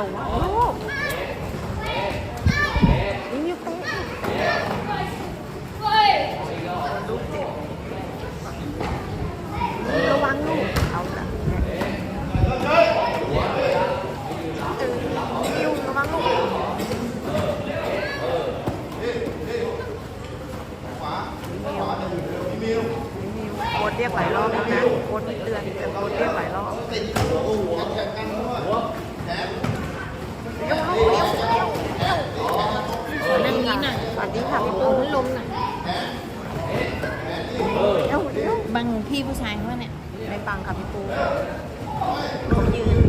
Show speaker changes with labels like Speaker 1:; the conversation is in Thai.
Speaker 1: ระวังลูกมิมิวเตะระวังลูกเอาละเออมิมิวระวังลูกมิวโค้ดเรียกหลายรอบแล้วนะโค้ดเตือนแต่โค้ดเรียกหลายรอบเดี๋ยวลูกเดี๋ยวเดี๋ยวเดี๋ยว
Speaker 2: นั่งนี้น่ะ
Speaker 1: สวัสดีค่ะพี่ปู
Speaker 2: เอาพัดลมน่ะ
Speaker 1: เดี๋ยวเดี๋ยว
Speaker 2: บังพี่ผู้ชายเขาเนี่ย
Speaker 1: ไม่ฟังค่ะพี่ปูหนูยืน